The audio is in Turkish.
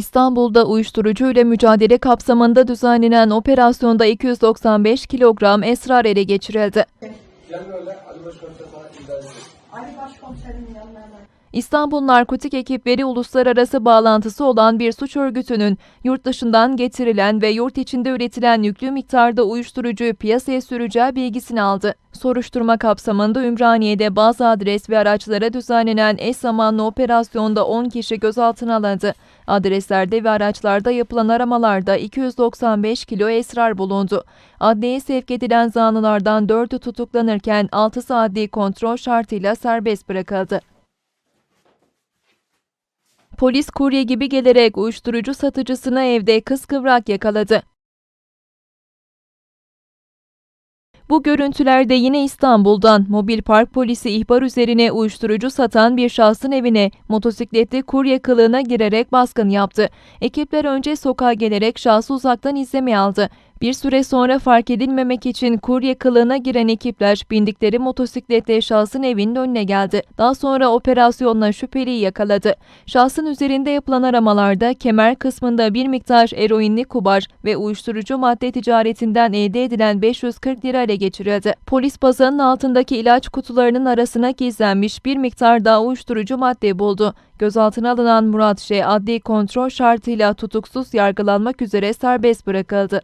İstanbul'da uyuşturucuyla mücadele kapsamında düzenlenen operasyonda 295 kilogram esrar ele geçirildi. Gel böyle Ali Başkomiserim yanına. İstanbul Narkotik Ekipleri uluslararası bağlantısı olan bir suç örgütünün yurt dışından getirilen ve yurt içinde üretilen yüklü miktarda uyuşturucuyu piyasaya süreceği bilgisini aldı. Soruşturma kapsamında Ümraniye'de bazı adres ve araçlara düzenlenen eş zamanlı operasyonda 10 kişi gözaltına alındı. Adreslerde ve araçlarda yapılan aramalarda 295 kilo esrar bulundu. Adliyeye sevk edilen zanlılardan 4'ü tutuklanırken 6'sı adli kontrol şartıyla serbest bırakıldı. Polis kurye gibi gelerek uyuşturucu satıcısını evde kıskıvrak yakaladı. Bu görüntülerde yine İstanbul'dan mobil park polisi ihbar üzerine uyuşturucu satan bir şahsın evine motosikletli kurye kılığına girerek baskın yaptı. Ekipler önce sokağa gelerek şahsı uzaktan izlemeye aldı. Bir süre sonra fark edilmemek için kurye kılığına giren ekipler bindikleri motosikletle şahsın evinin önüne geldi. Daha sonra operasyonla şüpheliyi yakaladı. Şahsın üzerinde yapılan aramalarda kemer kısmında bir miktar eroinli kubar ve uyuşturucu madde ticaretinden elde edilen 540 lira ele geçirildi. Polis bazanın altındaki ilaç kutularının arasına gizlenmiş bir miktar daha uyuşturucu madde buldu. Gözaltına alınan Murat Ş. adli kontrol şartıyla tutuksuz yargılanmak üzere serbest bırakıldı.